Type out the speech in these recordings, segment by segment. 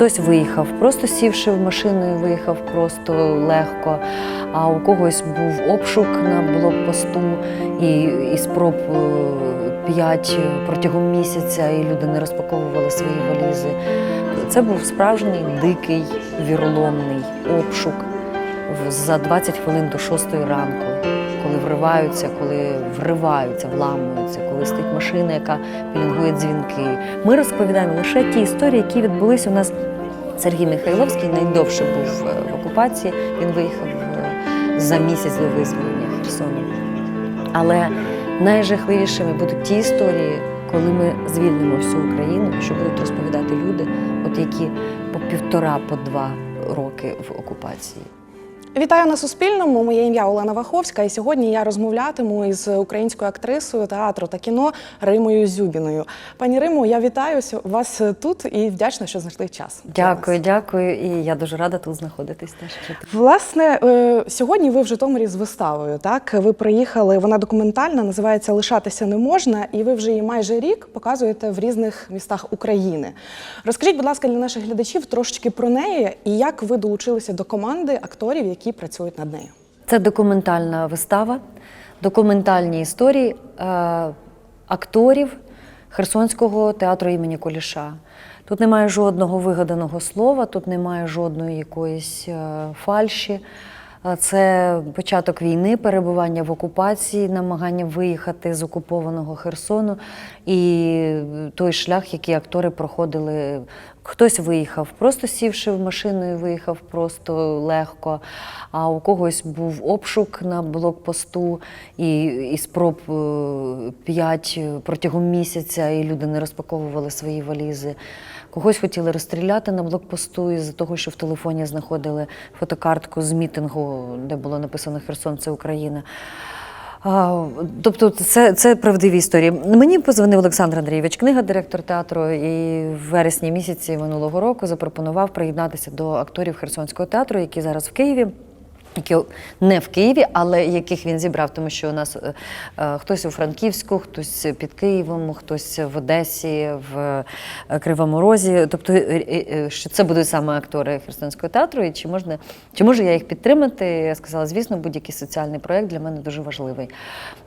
Хтось виїхав, просто сівши в машину, і виїхав просто легко. А у когось був обшук на блокпосту і, і спроб е, п'ять протягом місяця, і люди не розпаковували свої валізи. Це був справжній дикий віроломний обшук за 20 хвилин до 6 ранку, коли вриваються, коли вриваються, вламуються, коли стоїть машина, яка пілінгує дзвінки. Ми розповідаємо лише ті історії, які відбулися у нас. Сергій Михайловський найдовше був е, в окупації. Він виїхав е, за місяць до визволення Херсону. Але найжахливішими будуть ті історії, коли ми звільнимо всю Україну, що будуть розповідати люди, от які по півтора, по два роки в окупації. Вітаю на Суспільному. Моє ім'я Олена Ваховська, і сьогодні я розмовлятиму із українською актрисою театру та кіно Римою Зюбіною. Пані Римо, я вітаю вас тут і вдячна, що знайшли час. Дякую, дякую. І я дуже рада тут знаходитись теж. Власне, е, сьогодні ви в Житомирі з виставою. Так, ви приїхали. Вона документальна, називається Лишатися не можна, і ви вже її майже рік показуєте в різних містах України. Розкажіть, будь ласка, для наших глядачів трошечки про неї і як ви долучилися до команди акторів, які працюють над нею. Це документальна вистава, документальні історії е, акторів Херсонського театру імені Куліша. Тут немає жодного вигаданого слова, тут немає жодної якоїсь е, фальші. Е, Це початок війни, перебування в окупації, намагання виїхати з окупованого Херсону і той шлях, який актори проходили. Хтось виїхав, просто сівши в машину, і виїхав просто легко. А у когось був обшук на блокпосту і, і спроб е, п'ять протягом місяця, і люди не розпаковували свої валізи. Когось хотіли розстріляти на блокпосту із-за того, що в телефоні знаходили фотокартку з мітингу, де було написано Херсон, це Україна. Тобто, це, це правдиві історії. Мені позвонив Олександр Андрійович, книга, директор театру, і в вересні місяці минулого року запропонував приєднатися до акторів Херсонського театру, які зараз в Києві. Які не в Києві, але яких він зібрав, тому що у нас е, е, хтось у Франківську, хтось під Києвом, хтось в Одесі, в е, Кривому Розі. Тобто, е, що це будуть саме актори Херсонського театру, і чи можна чи можу я їх підтримати? Я сказала, звісно, будь-який соціальний проєкт для мене дуже важливий.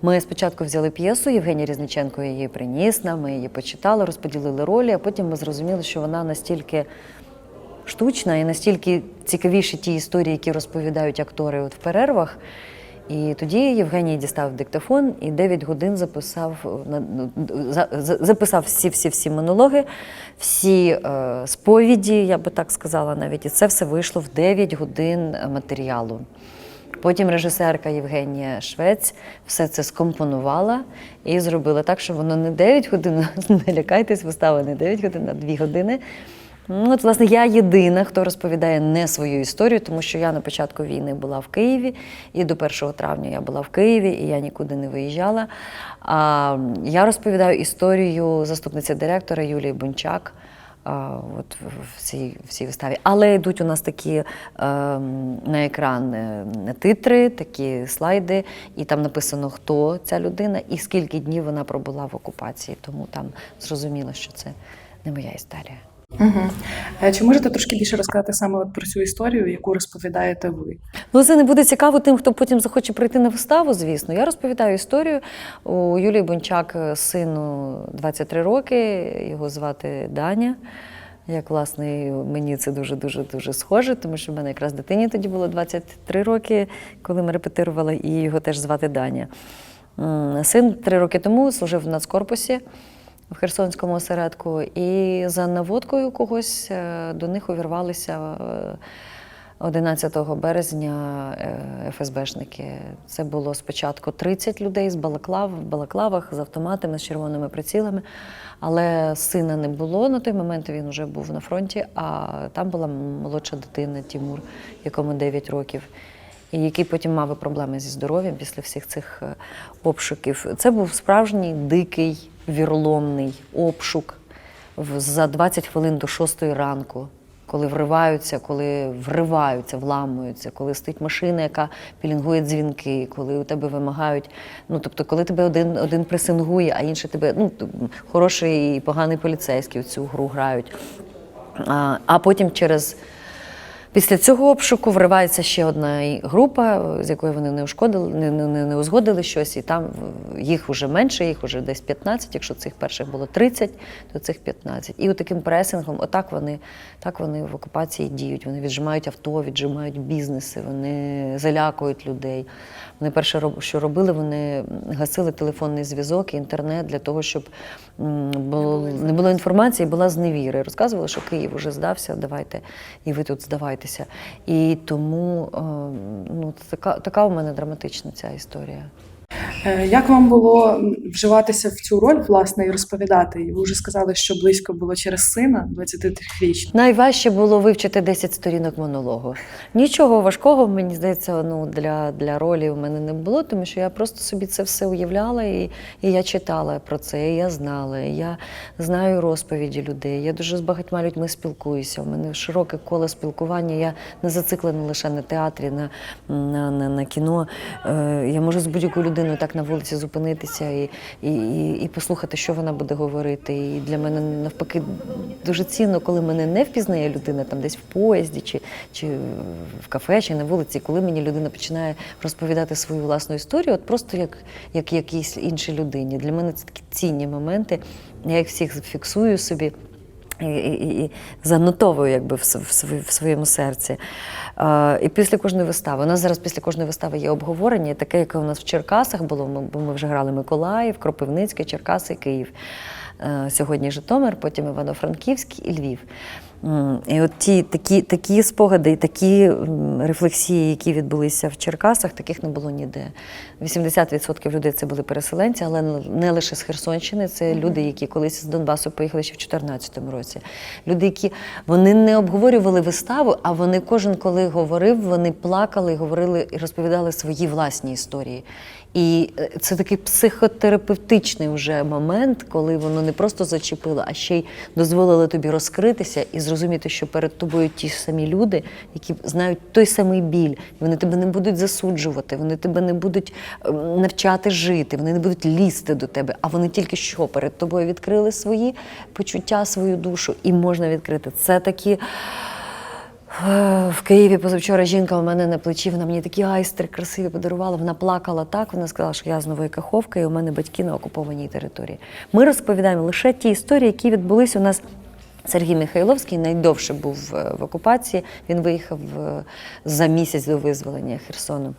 Ми спочатку взяли п'єсу, Євгеній Різниченко її приніс нам, ми її почитали, розподілили ролі, а потім ми зрозуміли, що вона настільки штучна і настільки цікавіші ті історії, які розповідають актори от в перервах. І тоді Євгеній дістав диктофон і 9 годин записав на- ну, за- за- записав всі всі всі монологи, всі е, сповіді, я би так сказала навіть. І це все вийшло в 9 годин матеріалу. Потім режисерка Євгенія Швець все це скомпонувала і зробила так, що воно не 9 годин, не лякайтесь, вистава не 9 годин, а 2 години. Ну, от, власне, я єдина, хто розповідає не свою історію, тому що я на початку війни була в Києві, і до 1 травня я була в Києві, і я нікуди не виїжджала. А я розповідаю історію заступниці директора Юлії Бунчак. а, От в- цій, в цій виставі. Але йдуть у нас такі ем, на екран е, титри, такі слайди, і там написано, хто ця людина і скільки днів вона пробула в окупації. Тому там зрозуміло, що це не моя історія. Угу. Чи можете трошки більше розказати саме от про цю історію, яку розповідаєте ви? Ну, це не буде цікаво тим, хто потім захоче прийти на виставу, звісно. Я розповідаю історію. У Юлії Бончак е, сину 23 роки, його звати Даня. Як власне, мені це дуже дуже дуже схоже, тому що в мене якраз дитині тоді було 23 роки, коли ми репетирували, і його теж звати Даня. Син три роки тому служив в нацкорпусі в Херсонському осередку, і за наводкою когось е, до них увірвалися. е, 11 березня е, ФСБшники. Це було спочатку 30 людей з балаклав, в балаклавах, з автоматами, з червоними прицілами. Але сина не було на той момент, він вже був на фронті, а там була молодша дитина Тімур, якому 9 років. І який потім мав проблеми зі здоров'ям після всіх цих е, обшуків. Це був справжній дикий, віроломний обшук за 20 хвилин до 6 ранку коли вриваються, коли вриваються, вламуються, коли стоїть машина, яка пілінгує дзвінки, коли у тебе вимагають. Ну тобто, коли тебе один, один пресингує, а інший тебе ну хороший і поганий поліцейський в цю гру грають. А, а потім через. Після цього обшуку вривається ще одна група, з якою вони не ушкодили, не, не- не узгодили щось, і там їх вже менше, їх вже десь 15, якщо цих перших було 30, то цих 15. І таким пресингом, отак вони, так вони в окупації діють. Вони віджимають авто, віджимають бізнеси, вони залякують людей. Вони перше, що робили, вони гасили телефонний зв'язок і інтернет для того, щоб було, не було інформації, була зневіра. І Розказували, що Київ вже здався, давайте, і ви тут здавайтеся. І тому е, ну, така, така у мене драматична ця історія. Е, Як вам було вживатися в цю роль, власне, і розповідати? Ви вже сказали, що близько було через сина 23-річного. Найважче було вивчити 10 сторінок монологу. Нічого важкого, мені здається, ну, для, для ролі у мене не було, тому що я просто собі це все уявляла, і, і я читала про це, і я знала, і я знаю розповіді людей. Я дуже з багатьма людьми спілкуюся. У мене широке коло спілкування. Я не зациклена лише на театрі, на, на, на, на кіно. Е, я можу з будь-якою людиною так на вулиці зупинитися і, і, і послухати, що вона буде говорити. І для мене навпаки дуже цінно, коли мене не впізнає людина там десь в поїзді, чи, чи в кафе, чи на вулиці, коли мені людина починає розповідати свою власну історію, от просто як, як якійсь іншій людині. Для мене це такі цінні моменти. Я їх всіх фіксую собі. І, і, занотовую якби в, в, в своєму серці. Е, і після кожної вистави. У нас зараз після кожної вистави є обговорення, таке, яке у нас в Черкасах було. Ми, бо ми вже грали Миколаїв, Кропивницький, Черкаси, Київ. Е, сьогодні Житомир, потім Івано-Франківський і Львів. І от ті такі, такі спогади, і такі рефлексії, які відбулися в Черкасах, таких не було ніде. 80% людей це були переселенці, але не лише з Херсонщини. Це люди, які колись з Донбасу поїхали ще в 2014 році. Люди, які вони не обговорювали виставу, а вони кожен, коли говорив, вони плакали, говорили і розповідали свої власні історії. І е, це такий психотерапевтичний вже момент, коли воно не просто зачепило, а ще й дозволило тобі розкритися і зрозуміти, що перед тобою ті ж самі люди, які знають той самий біль, і вони тебе не будуть засуджувати, вони тебе не будуть ем, навчати жити, вони не будуть лізти до тебе, а вони тільки що перед тобою відкрили свої почуття, свою душу, і можна відкрити. Це такі. В Києві позавчора жінка у мене на плечі, вона мені такі айстри красиві подарувала. Вона плакала так. Вона сказала, що я з нової Каховки, і у мене батьки на окупованій території. Ми розповідаємо лише ті історії, які відбулись у нас. Сергій Михайловський найдовше був е, в окупації. Він виїхав е, за місяць до визволення Херсону.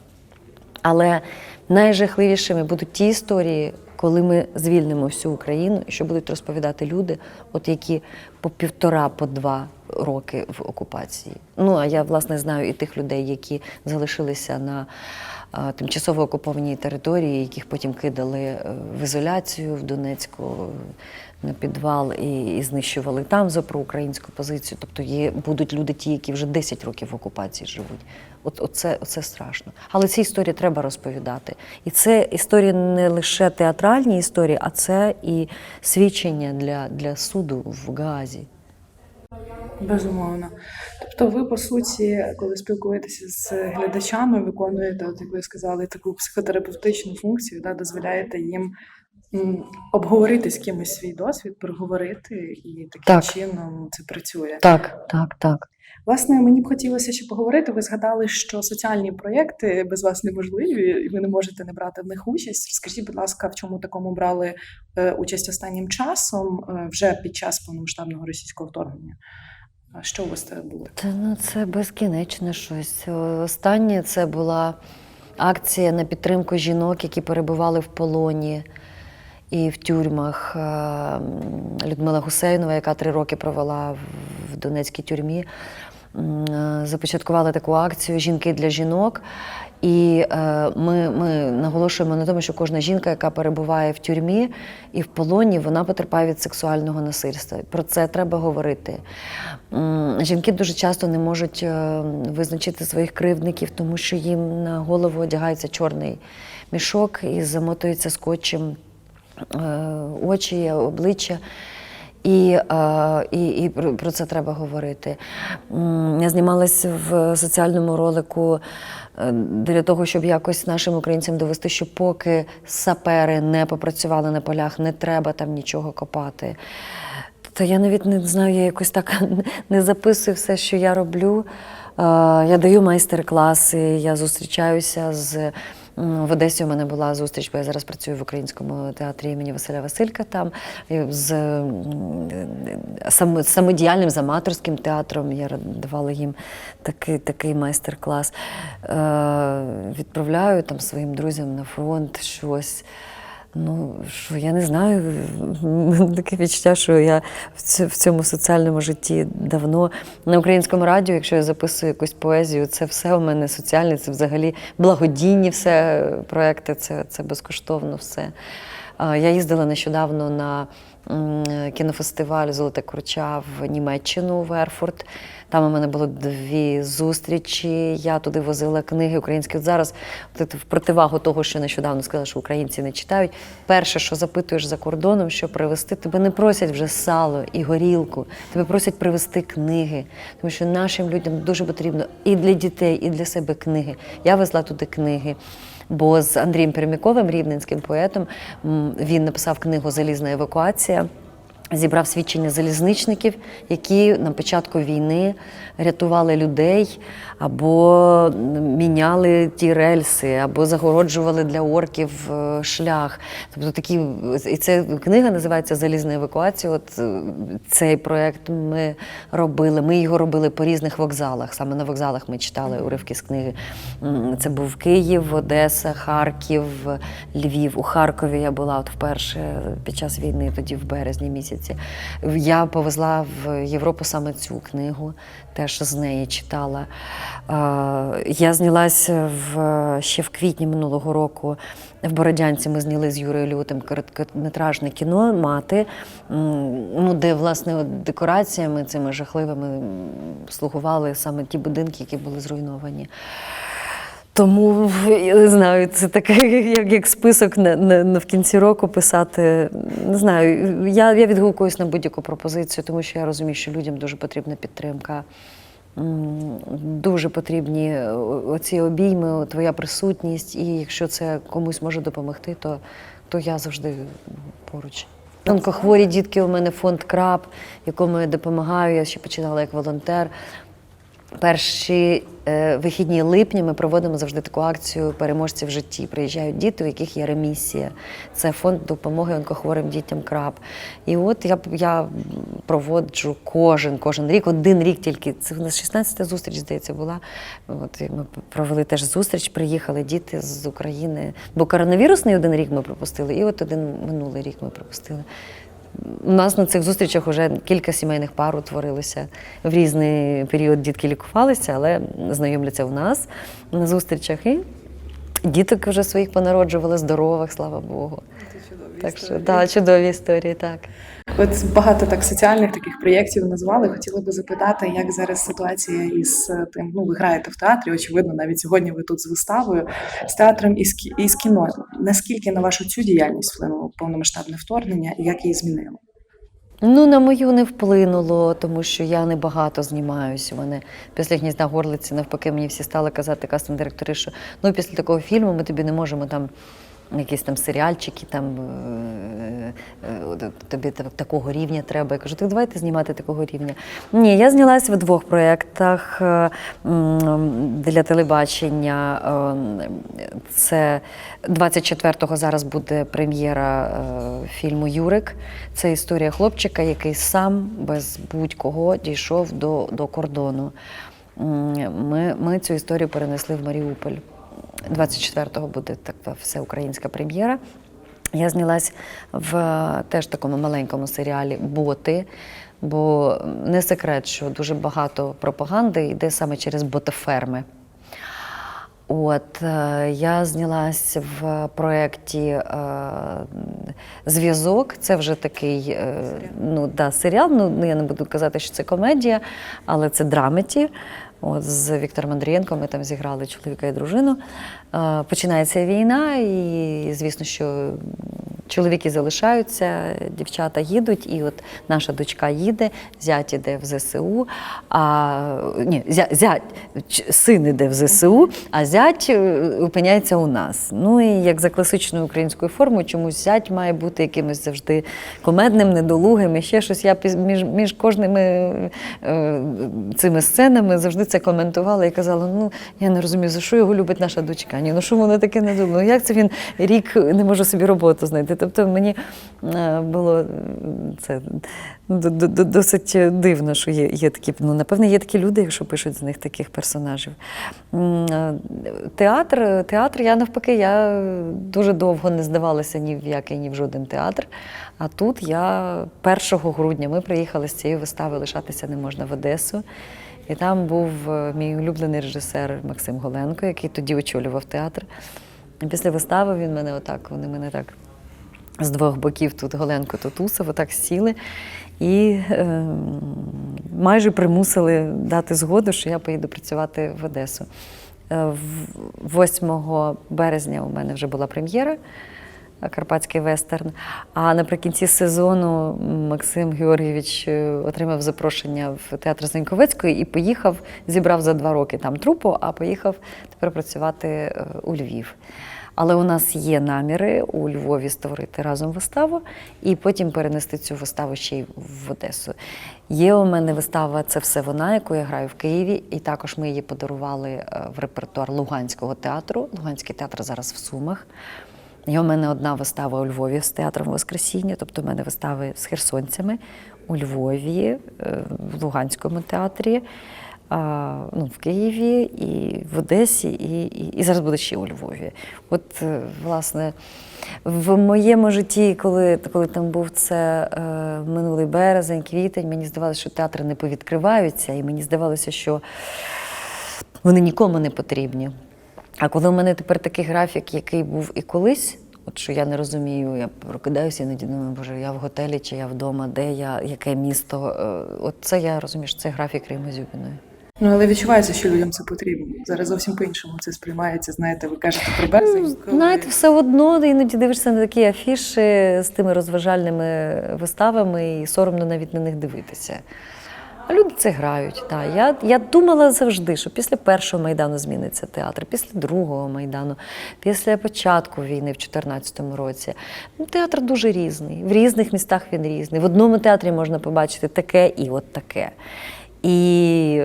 Але найжахливішими будуть ті історії, коли ми звільнимо всю Україну, що будуть розповідати люди, от які по півтора, по два роки в окупації. Ну а я власне знаю і тих людей, які залишилися на тимчасово окупованій території, яких потім кидали е, в ізоляцію в Донецьку. На підвал і, і знищували там за проукраїнську позицію. Тобто є будуть люди, ті, які вже 10 років в окупації живуть. От оце, оце страшно. Але ці історії треба розповідати. І це історії не лише театральні історії, а це і свідчення для, для суду в Гаазі. Безумовно. Тобто, ви по суті, коли спілкуєтеся з глядачами, виконуєте, от як ви сказали, таку психотерапевтичну функцію, да, дозволяєте їм обговорити з кимось свій досвід, проговорити, і таким Так. чином це працює. Так, так, так. Власне, мені б хотілося ще поговорити. Ви згадали, що соціальні проєкти без вас неможливі, і ви не можете не брати в них участь. Скажіть, будь ласка, в чому такому брали е, участь останнім часом, е, вже під час повномасштабного російського вторгнення? А Що у вас це було? Та ну це безкінечне щось. Останнє це була акція на підтримку жінок, які перебували в полоні і в тюрмах. Е, Людмила Гусейнова, яка три роки провела в- Донецькій тюрмі, е, започаткували таку акцію Жінки для жінок. І е, ми, ми наголошуємо на тому, що кожна жінка, яка перебуває в тюрмі і в полоні, вона потерпає від сексуального насильства. Про це треба говорити. Жінки дуже часто не можуть е, визначити своїх кривдників, тому що їм на голову одягається чорний мішок і замотується скотчем е, очі, обличчя. І, е, і, і про про це треба говорити. Я знімалась в соціальному ролику е, для того, щоб якось нашим українцям довести, що поки сапери не попрацювали на полях, не треба там нічого копати. Та я навіть не знаю, я якось так не записую все, що я роблю. Е, Я даю майстер-класи, я зустрічаюся з. В Одесі у мене була зустріч, бо я зараз працюю в українському театрі імені Василя Василька там з самодіяльним з аматорським театром. Я давала їм такий, такий майстер-клас. Е, Відправляю там своїм друзям на фронт щось. Ну, що я не знаю, таке відчуття, що я в цьому соціальному житті давно на українському радіо, якщо я записую якусь поезію, це все у мене соціальне, це взагалі благодійні все проекти, це, це безкоштовно все. Я їздила нещодавно на кінофестиваль Золоте Курча в Німеччину в Ерфурт. Там у мене було дві зустрічі. Я туди возила книги українські. От зараз в противагу того, що нещодавно сказала, що українці не читають. Перше, що запитуєш за кордоном, що привезти, тебе не просять вже сало і горілку. Тебе просять привезти книги, тому що нашим людям дуже потрібно і для дітей, і для себе книги. Я везла туди книги. Бо з Андрієм Переміковим, рівненським поетом, він написав книгу Залізна евакуація. Зібрав свідчення залізничників, які на початку війни рятували людей або міняли ті рельси, або загороджували для орків е, шлях. Тобто такі і це книга називається Залізна евакуація. От е, цей проект ми робили. Ми його робили по різних вокзалах. Саме на вокзалах ми читали уривки з книги. Це був Київ, Одеса, Харків, Львів. У Харкові я була от вперше під час війни, тоді в березні місяці. Я повезла в Європу саме цю книгу, теж з неї читала. Е, Я знялася в, ще в квітні минулого року в Бородянці. Ми зняли з Юрою Лютим короткометражне кіно Мати, ну, де власне декораціями цими жахливими слугували саме ті будинки, які були зруйновані. Тому я не знаю, це таке, як, як список на, на, на в кінці року писати. Не знаю, я, я відгукуюсь на будь-яку пропозицію, тому що я розумію, що людям дуже потрібна підтримка. Дуже потрібні о- оці обійми, твоя присутність, і якщо це комусь може допомогти, то, то я завжди поруч. Онкохворі дітки у мене фонд Краб, якому я допомагаю. Я ще починала як волонтер. Перші е, вихідні липня ми проводимо завжди таку акцію переможці в житті. Приїжджають діти, у яких є ремісія. Це фонд допомоги онкохворим дітям краб. І от я, я проводжу кожен, кожен рік, один рік тільки. Це в нас 16 зустріч, здається, була. От ми провели теж зустріч, приїхали діти з України. Бо коронавірусний один рік ми пропустили, і от один минулий рік ми пропустили. У нас на цих зустрічах вже кілька сімейних пар утворилося. В різний період дітки лікувалися, але знайомляться в нас на зустрічах. І діток вже своїх понароджували здорових, слава Богу. Так що да, чудові історії, так. От багато так соціальних таких проєктів назвали. Хотіла би запитати, як зараз ситуація із е, тим, ну ви граєте в театрі, очевидно, навіть сьогодні ви тут з виставою, з театром і з, і з кіно. Наскільки на вашу цю діяльність вплинуло повномасштабне вторгнення і як її змінило? Ну, на мою не вплинуло, тому що я не багато знімаюся. У мене після гнізда горлиці, навпаки, мені всі стали казати кастинг директори, що ну після такого фільму ми тобі не можемо там. Якісь там серіальчики, там е, е, тобі такого рівня треба. Я кажу, так давайте знімати такого рівня. Ні, я знялась в двох проєктах е, для телебачення. Це 24-го зараз буде прем'єра фільму Юрик. Це історія хлопчика, який сам без будь-кого дійшов до, до кордону. Ми, ми цю історію перенесли в Маріуполь. 24-го буде така всеукраїнська прем'єра. Я знялась в теж такому маленькому серіалі Боти, бо не секрет, що дуже багато пропаганди йде саме через ботоферми. От е, я знялась в проєкті е, Зв'язок. Це вже такий е, ну, да, серіал. Ну, ну, я не буду казати, що це комедія, але це драметі. От, з Віктором Андрієнком ми там зіграли чоловіка і дружину. Е, починається війна, і звісно, що Чоловіки залишаються, дівчата їдуть, і от наша дочка їде, зять іде в ЗСУ, а ні, зя, зять, син іде в ЗСУ, а зять е, опиняється у нас. Ну і як за класичною українською формою, чомусь зять має бути якимось завжди комедним, недолугим, і ще щось. Я між, між кожними е, цими сценами завжди це коментувала і казала: ну я не розумію, за що його любить наша дочка. Ні, ну що воно таке недолуге? Ну як це він рік не може собі роботу знайти? Тобто мені е, було це досить дивно, що є, є такі. Ну, напевне, є такі люди, якщо пишуть з них таких персонажів. Е, Театр, театр, я навпаки, я дуже довго не здавалася ні в який, ні в жоден театр. А тут я 1 грудня ми приїхали з цієї вистави лишатися не можна в Одесу. І там був е, мій улюблений режисер Максим Голенко, який тоді очолював театр. І після вистави він мене отак, вони мене так з двох боків тут Голенко, тут Усов, отак сіли і е, майже примусили дати згоду, що я поїду працювати в Одесу. Е, 8 березня у мене вже була прем'єра. Карпатський вестерн. А наприкінці сезону Максим Георгійович е, отримав запрошення в театр Заньковецької і поїхав, зібрав за два роки там трупу, а поїхав тепер працювати е, у Львів. Але у нас є наміри у Львові створити разом виставу і потім перенести цю виставу ще й в Одесу. Є у мене вистава Це все вона, яку я граю в Києві, і також ми її подарували е, в репертуар Луганського театру. Луганський театр зараз в Сумах. Є у мене одна вистава у Львові з театром Воскресіння, тобто у мене вистави з херсонцями у Львові, е, в Луганському театрі, ну, в Києві і в Одесі, і, і, і зараз буде ще у Львові. От, е, власне, в моєму житті, коли, коли там був це е, минулий березень, квітень, мені здавалося, що театри не повідкриваються, і мені здавалося, що вони нікому не потрібні. А коли в мене тепер такий графік, який був і колись, от що я не розумію, я прокидаюся іноді думаю, боже, я в готелі чи я вдома, де я, яке місто. Е, От це я розумію, що це графік Рима Зюбіної. Ну але відчувається, що людям це потрібно. Зараз зовсім по-іншому це сприймається. Знаєте, ви кажете про березень. коли- Ну, Знаєте, все одно іноді дивишся на такі афіші з тими розважальними виставами, і соромно навіть на них дивитися. А люди це грають. Так. Я, я думала завжди, що після першого майдану зміниться театр, після другого майдану, після початку війни в 2014 році. Ну, театр дуже різний. В різних містах він різний. В одному театрі можна побачити таке і от таке. І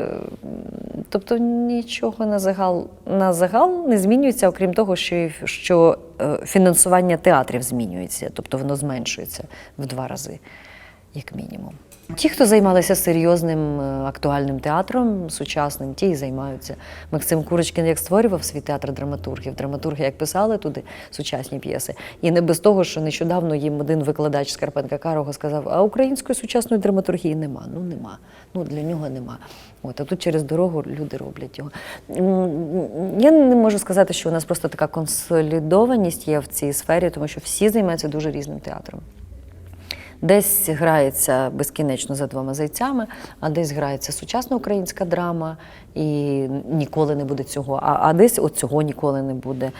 тобто нічого на загал, на загал не змінюється, окрім того, що, що е, фінансування театрів змінюється, тобто воно зменшується в два рази, як мінімум. Ті, хто займалися серйозним е, актуальним театром, сучасним, ті і займаються. Максим Курочкін як створював свій театр драматургів, драматурги як писали туди сучасні п'єси. І не без того, що нещодавно їм один викладач з Карпенка Карого сказав: а української сучасної драматургії нема. Ну нема. Ну для нього нема. От, а тут через дорогу люди роблять його. Я не можу сказати, що у нас просто така консолідованість є в цій сфері, тому що всі займаються дуже різним театром. Десь грається безкінечно за двома зайцями, а десь грається сучасна українська драма, і ніколи не буде цього. А, а десь от цього ніколи не буде.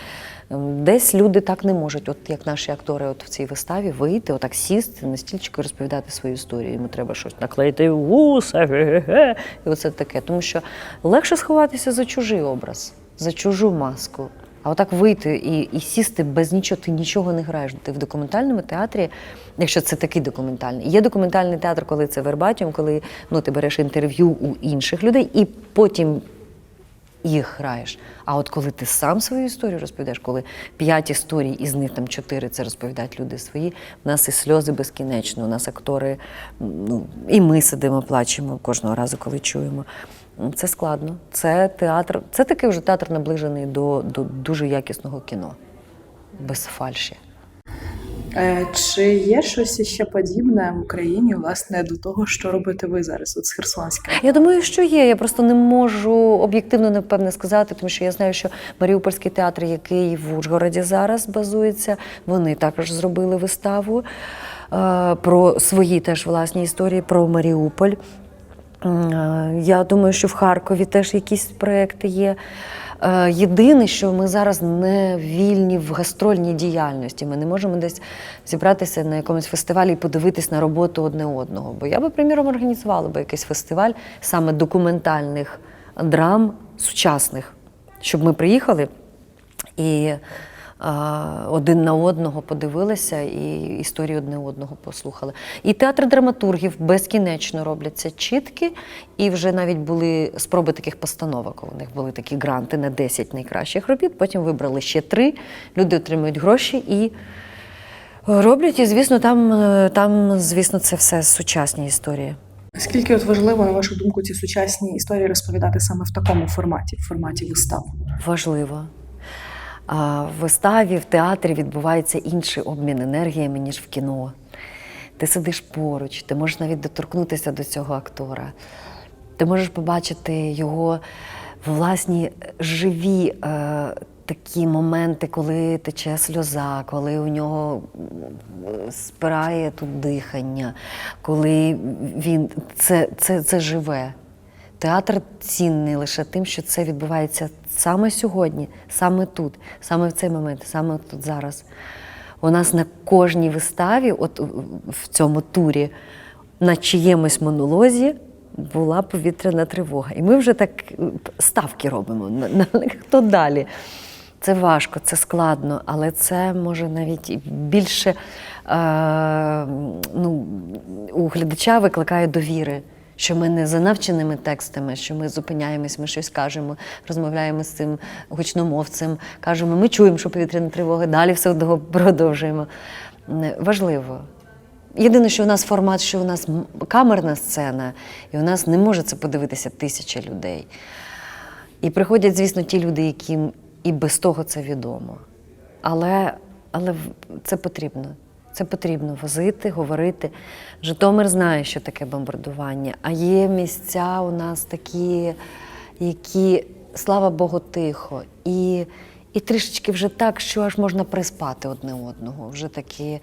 Ем, Десь люди так не можуть, от як наші актори от в цій виставі, вийти, отак сісти на стільчику розповідати свою історію. Йому треба щось наклеїти вуса, ге-ге-ге. І оце таке. Тому що легше сховатися за чужий образ, за чужу маску. А отак вийти і, і сісти без нічого, ти нічого не граєш. Ти в документальному театрі, якщо це такий документальний. Є документальний театр, коли це вербатіум, коли ну, ти береш інтерв'ю у інших людей і потім їх граєш. А от коли ти сам свою історію розповідаєш, коли п'ять історій, із них там чотири це розповідають люди свої, в нас і сльози безкінечно, у нас актори, ну, і ми сидимо, плачемо кожного разу, коли чуємо. Це складно. Це театр, це такий вже театр наближений до, до дуже якісного кіно, без фальші. Е, Чи є щось ще подібне в Україні, власне, до того, що робите ви зараз, от з Херсонська? Я думаю, що є. Я просто не можу об'єктивно напевне сказати, тому що я знаю, що Маріупольський театр, який в Ужгороді зараз базується, вони також зробили виставу е, про свої теж власні історії про Маріуполь. Е, Я думаю, що в Харкові теж якісь проекти є. Е, Єдине, що ми зараз не вільні в гастрольній діяльності. Ми не можемо десь зібратися на якомусь фестивалі і подивитись на роботу одне одного. Бо я би, приміром, організувала би якийсь фестиваль саме документальних драм сучасних, щоб ми приїхали і один на одного подивилися і історії одне одного послухали. І театр драматургів безкінечно робляться чіткі, і вже навіть були спроби таких постановок. У них були такі гранти на 10 найкращих робіт. Потім вибрали ще три. Люди отримують гроші і роблять. І звісно, там, е, там звісно, це все сучасні історії. Наскільки от важливо, на вашу думку, ці сучасні історії розповідати саме в такому форматі, в форматі вистав? Важливо. В виставі, в театрі відбувається інший обмін енергіями, ніж в кіно. Ти сидиш поруч, ти можеш навіть доторкнутися до цього актора. Ти можеш побачити його власні живі е, такі моменти, коли тече сльоза, коли у нього спирає тут дихання, коли він це, це, це живе. Театр цінний лише тим, що це відбувається саме сьогодні, саме тут, саме в цей момент, саме тут зараз. У нас на кожній виставі, от в цьому турі, на чиємусь монолозі була повітряна тривога. І ми вже так ставки робимо хто далі. Це важко, це складно, але це може навіть більше е, ну, у глядача викликає довіри, що ми не за навченими текстами, що ми зупиняємось, ми щось кажемо, розмовляємо з цим гучномовцем, кажемо, ми чуємо, що повітряна тривога, далі все одно продовжуємо. Важливо. Єдине, що у нас формат, що у нас камерна сцена, і у нас не може це подивитися тисяча людей. І приходять, звісно, ті люди, яким і без того це відомо. Але, але це потрібно. Це потрібно возити, говорити. Житомир знає, що таке бомбардування, а є місця у нас такі, які, слава Богу, тихо. І, і трішечки вже так, що аж можна приспати одне одного. Вже такі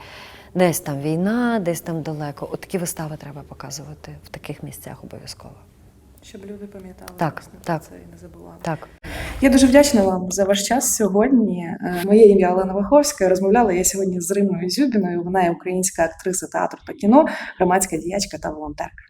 десь там війна, десь там далеко. От вистави треба показувати в таких місцях обов'язково. Щоб люди пам'ятали Так, так. це і не забували. Так. Я дуже вдячна вам за ваш час сьогодні. Е, Моє ім'я Олена Ваховська. Розмовляла я сьогодні з Римою Зюбіною. Вона є українська актриса театру та кіно, громадська діячка та волонтерка.